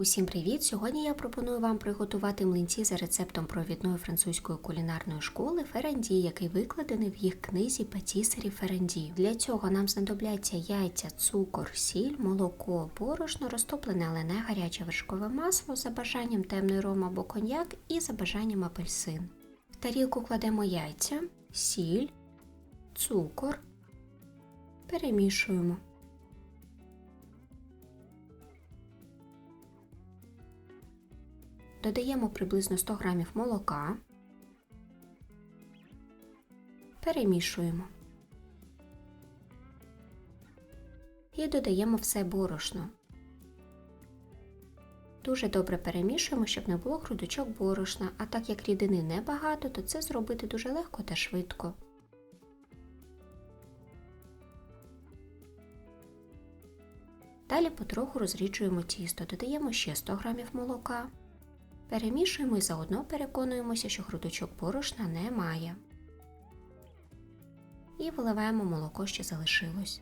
Усім привіт! Сьогодні я пропоную вам приготувати млинці за рецептом провідної французької кулінарної школи Феранді, який викладений в їх книзі Патісері Феранді. Для цього нам знадобляться яйця, цукор, сіль, молоко, борошно, розтоплене, але не гаряче вершкове масло, за бажанням темний ром або коньяк і за бажанням апельсин. В тарілку кладемо яйця, сіль, цукор, перемішуємо. Додаємо приблизно 100 г молока, перемішуємо і додаємо все борошно. Дуже добре перемішуємо, щоб не було грудочок борошна, а так як рідини небагато, то це зробити дуже легко та швидко. Далі потроху розріджуємо тісто, додаємо ще 100 г молока. Перемішуємо і заодно переконуємося, що грудочок борошна немає. І виливаємо молоко, що залишилось.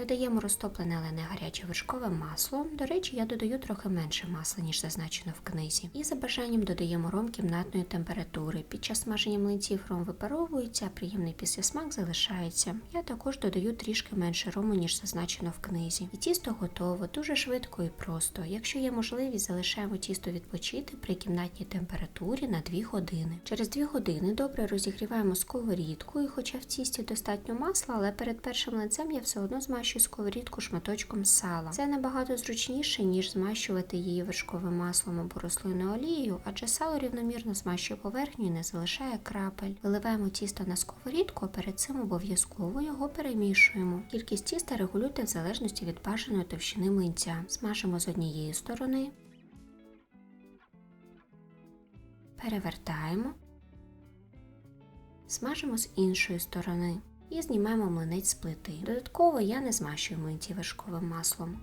Додаємо розтоплене, але не гаряче вершкове масло. До речі, я додаю трохи менше масла, ніж зазначено в книзі. І за бажанням додаємо ром кімнатної температури. Під час смаження млинців ром випаровується, а приємний післясмак залишається. Я також додаю трішки менше рому, ніж зазначено в книзі. І тісто готово, дуже швидко і просто. Якщо є можливість, залишаємо тісто відпочити при кімнатній температурі на 2 години. Через 2 години добре розігріваємо сковорідку, і хоча в тісті достатньо масла, але перед першим млинцем я все одно змащую змащую сковорідку шматочком сала. Це набагато зручніше, ніж змащувати її вершковим маслом або рослинною олією, адже сало рівномірно змащує поверхню і не залишає крапель. Виливаємо тісто на сковорідку, а перед цим обов'язково його перемішуємо. Кількість тіста регулюйте в залежності від бажаної товщини млинця. Смажимо з однієї сторони, перевертаємо, смажимо з іншої сторони і знімаємо млинець з плити. Додатково я не змащую млинці вершковим маслом.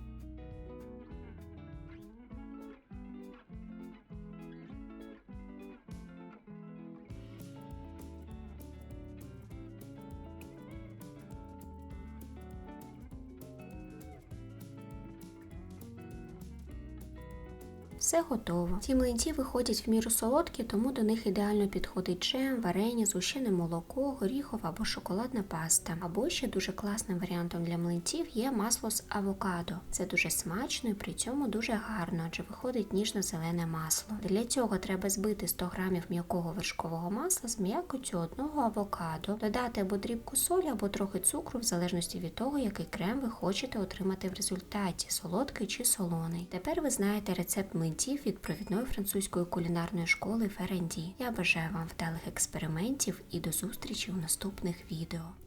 Все готово. Ці млинці виходять в міру солодкі, тому до них ідеально підходить джем, варення, згущене молоко, горіхова або шоколадна паста. Або ще дуже класним варіантом для млинців є масло з авокадо. Це дуже смачно і при цьому дуже гарно, адже виходить ніжно-зелене масло. Для цього треба збити 100 г м'якого вершкового масла з м'якоттю одного авокадо, додати або дрібку солі, або трохи цукру, в залежності від того, який крем ви хочете отримати в результаті солодкий чи солоний. Тепер ви знаєте рецепт млинців млинців від провідної французької кулінарної школи Ференді. Я бажаю вам вдалих експериментів і до зустрічі у наступних відео.